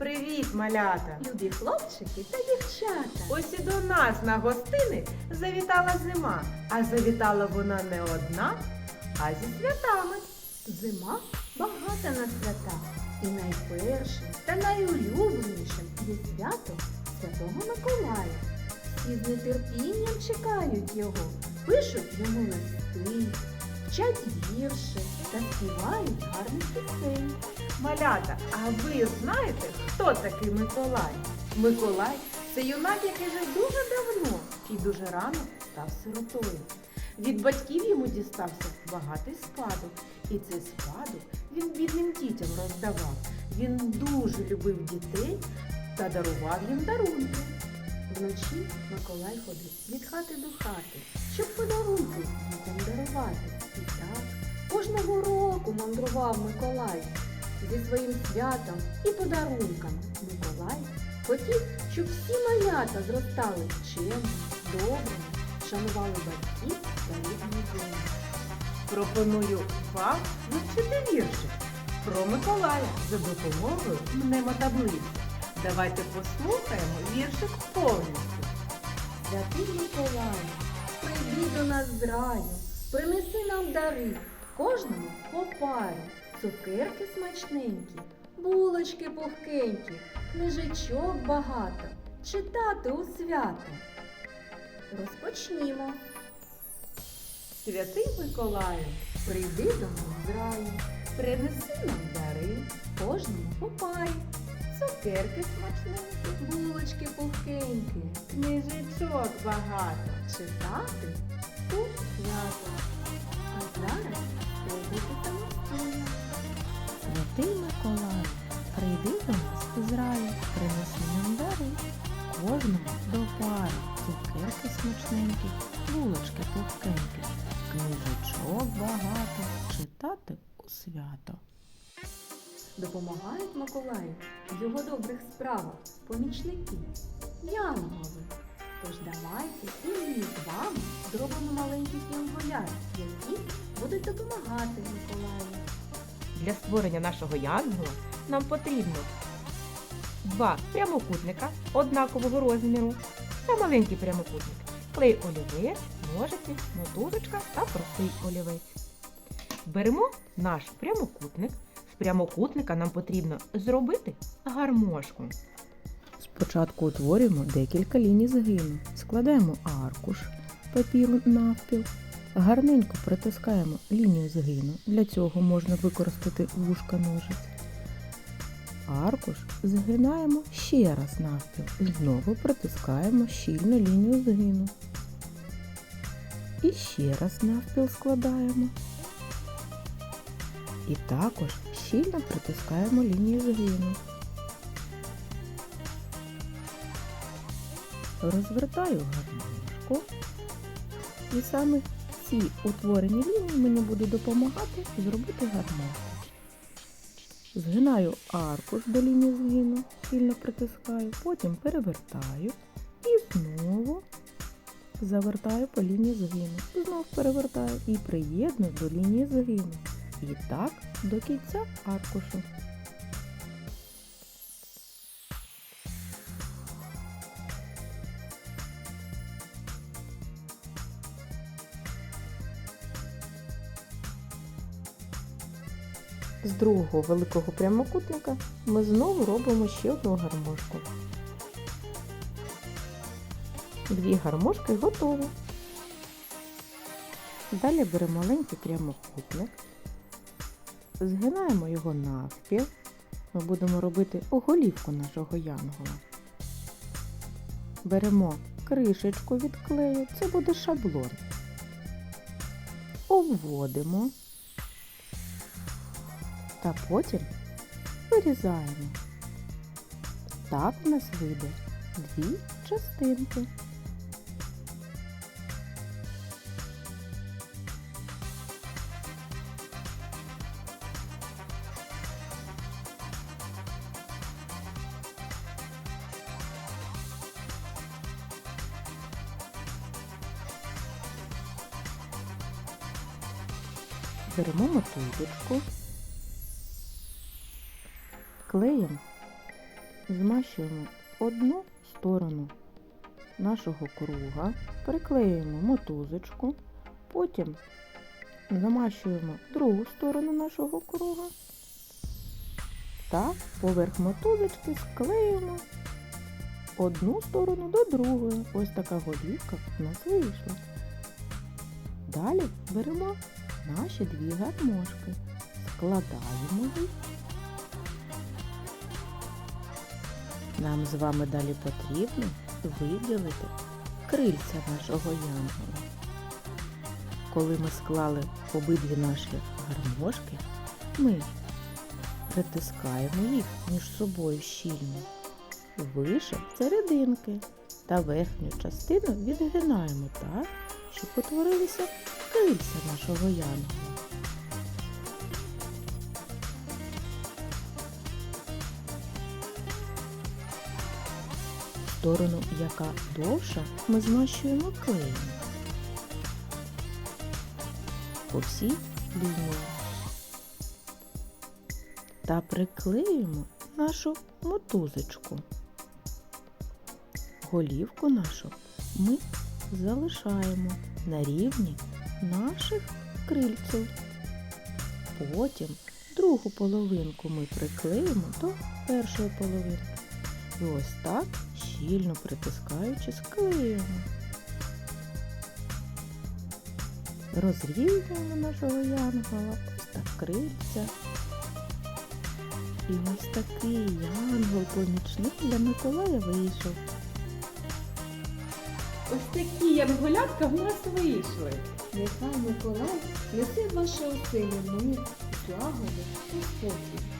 Привіт, малята! Любі хлопчики та дівчата. Ось і до нас на гостини завітала зима, а завітала вона не одна, а зі святами. Зима багата на свята. І найпершим та найулюбленішим є свято Святого Миколая. Всі з нетерпінням чекають його, пишуть йому листи, вчать вірші та співають гарних пісень. Малята, а ви знаєте, хто такий Миколай? Миколай це юнак, який жив дуже давно і дуже рано став сиротою. Від батьків йому дістався багатий спадок, і цей спадок він бідним дітям роздавав. Він дуже любив дітей та дарував їм дарунки. Вночі Миколай ходив від хати до хати, щоб подарунки дітям дарувати. Так кожного року мандрував Миколай зі своїм святом і подарунками. Миколай хотів, щоб всі малята зростали чемними, добрими, шанували батьків та рідну землю. Пропоную вам вивчити віршик про Миколая за допомогою мнемотаблиці. Давайте послухаємо віршик повністю. Святий Миколай, прийди до нас з раю, принеси нам дари, кожному по парі, цукерки смачненькі, булочки пухкенькі, книжечок багато, читати у свято. Розпочнімо. Святий Миколаю, Прийди до нас з раю, принеси нам дари, кожному по парі, цукерки смачненькі, булочки пухкенькі, книжечок багато. читати у свято. А зараз спробуйте самостійно. Святий Миколай, прийди до нас із раю, принеси нам дари. Кожному до пари, цукерки смачненькі, булочки пухкенькі, книжечок багато, читати у свято. Допомагають Миколаю в його добрих справах помічники, янголи. Тож давайте і ми з вами зробимо маленьких янголят, які будуть допомагати Миколаю. Для створення нашого янгола нам потрібно два прямокутника однакового розміру та маленький прямокутник, клей олівець, ножиці, мотузочка та простий олівець. Беремо наш прямокутник. З прямокутника нам потрібно зробити гармошку. Спочатку утворюємо декілька ліній згину, складаємо аркуш папіру навпіл, гарненько притискаємо лінію згину. Для цього можна використати вушка ножиць. Аркуш згинаємо ще раз навпіл. Знову притискаємо щільно лінію згину. І ще раз навпіл складаємо. І також щільно притискаємо лінію згину. Розвертаю гармошку. І саме ці утворені лінії мені будуть допомагати зробити гармошку. Згинаю аркуш до лінії згину, сильно притискаю, потім перевертаю і знову завертаю по лінії згину. Знов перевертаю і приєдную до лінії згину. І так до кінця аркушу. З другого великого прямокутника ми знову робимо ще одну гармошку. Дві гармошки готові. Далі беремо маленький прямокутник, згинаємо його навпіл. Ми будемо робити оголівку нашого янгола. Беремо кришечку від клею, це буде шаблон. Обводимо та потім вирізаємо. Так у нас вийде дві частинки. Беремо мотузочку клеєм змащуємо одну сторону нашого круга, приклеюємо мотузочку, потім замащуємо другу сторону нашого круга та поверх мотузочки склеїмо одну сторону до другої. Ось така голівка в нас вийшла. Далі беремо наші дві гармошки, складаємо їх. Нам з вами далі потрібно виділити крильця нашого янгола. Коли ми склали обидві наші гармошки, ми притискаємо їх між собою щільно, вище серединки та верхню частину відгинаємо так, щоб утворилися крильця нашого янгола. Сторону, яка довша, ми змащуємо клеєм по всій лінії та приклеюємо нашу мотузочку. Голівку нашу ми залишаємо на рівні наших крильців. Потім другу половинку ми приклеїмо до першої половинки. І ось так, щільно притискаючи, склеюємо. Розрівнюємо нашого янгола, ось так крильця. І ось такий янгол-помічник для Миколая вийшов. Ось такі янголятка в нас вийшли. Нехай Миколай несе в ваші оселі мир, злагоду і спокій.